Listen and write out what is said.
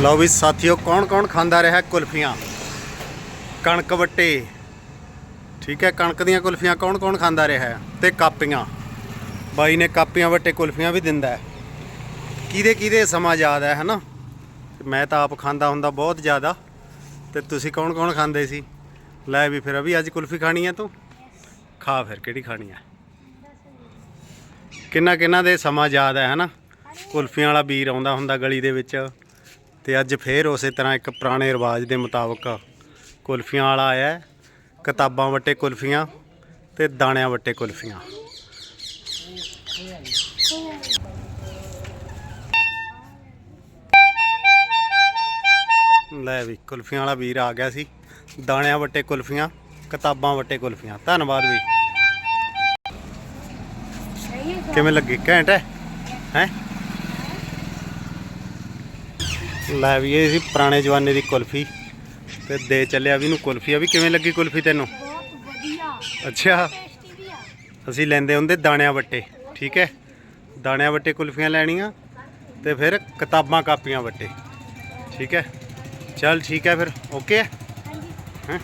ਲਓ ਵੀ ਸਾਥੀਓ ਕੌਣ ਕੌਣ ਖਾਂਦਾ ਰਿਹਾ ਕੁਲਫੀਆਂ? ਕਣਕ ਵੱਟੇ। ਠੀਕ ਹੈ, ਕਣਕ ਦੀਆਂ ਕੁਲਫੀਆਂ ਕੌਣ ਕੌਣ ਖਾਂਦਾ ਰਿਹਾ ਹੈ? ਤੇ ਕਾਪੀਆਂ। ਬਾਈ ਨੇ ਕਾਪੀਆਂ ਵੱਟੇ, ਕੁਲਫੀਆਂ ਵੀ ਦਿੰਦਾ ਹੈ। ਕਿਹਦੇ ਕਿਹਦੇ ਸਮਾਂ ਯਾਦ ਹੈ, ਹਨਾ? ਮੈਂ ਤਾਂ ਆਪ ਖਾਂਦਾ ਹੁੰਦਾ ਬਹੁਤ ਜ਼ਿਆਦਾ। ਤੇ ਤੁਸੀਂ ਕੌਣ ਕੌਣ ਖਾਂਦੇ ਸੀ? ਲੈ ਵੀ ਫਿਰ ਅਭੀ ਅੱਜ ਕੁਲਫੀ ਖਾਣੀ ਹੈ ਤੂੰ? ਖਾ ਫਿਰ, ਕਿਹੜੀ ਖਾਣੀ ਹੈ? ਕਿੰਨਾ ਕਿੰਨਾ ਦੇ ਸਮਾਂ ਯਾਦ ਹੈ, ਹਨਾ? ਕੁਲਫੀਆਂ ਵਾਲਾ ਵੀਰ ਆਉਂਦਾ ਹੁੰਦਾ ਗਲੀ ਦੇ ਵਿੱਚ। ਤੇ ਅੱਜ ਫੇਰ ਉਸੇ ਤਰ੍ਹਾਂ ਇੱਕ ਪੁਰਾਣੇ ਰਿਵਾਜ ਦੇ ਮੁਤਾਬਕ ਕੁਲਫੀਆਂ ਵਾਲਾ ਆਇਆ। ਕਿਤਾਬਾਂ ਵੱਟੇ ਕੁਲਫੀਆਂ ਤੇ ਦਾਣਿਆਂ ਵੱਟੇ ਕੁਲਫੀਆਂ। ਲੈ ਵੀ ਕੁਲਫੀਆਂ ਵਾਲਾ ਵੀਰ ਆ ਗਿਆ ਸੀ। ਦਾਣਿਆਂ ਵੱਟੇ ਕੁਲਫੀਆਂ ਕਿਤਾਬਾਂ ਵੱਟੇ ਕੁਲਫੀਆਂ। ਧੰਨਵਾਦ ਵੀ। ਕਿਵੇਂ ਲੱਗੀ? ਘੈਂਟ ਹੈ? ਹੈ? ਲੈ ਵੀ ਇਹ ਸੀ ਪੁਰਾਣੇ ਜਵਾਨੇ ਦੀ ਕੁਲਫੀ ਤੇ ਦੇ ਚੱਲਿਆ ਵੀ ਨੂੰ ਕੁਲਫੀ। ਆ ਵੀ ਕਿਵੇਂ ਲੱਗੀ ਕੁਲਫੀ ਤੈਨੂੰ? ਬਹੁਤ ਵਧੀਆ। ਅੱਛਾ। ਟੇਸਟੀ ਵੀ ਆ। ਅਸੀਂ ਲੈਂਦੇ ਹੁੰਦੇ ਦਾਣਿਆਂ ਵੱਟੇ ਠੀਕ ਹੈ? ਦਾਣਿਆਂ ਵੱਟੇ ਕੁਲਫੀਆਂ ਲੈਣੀਆਂ ਤੇ ਫਿਰ ਕਿਤਾਬਾਂ ਕਾਪੀਆਂ ਵੱਟੇ ਠੀਕ ਹੈ? ਚੱਲ ਠੀਕ ਹੈ ਫਿਰ ਓਕੇ ਹੈਂ?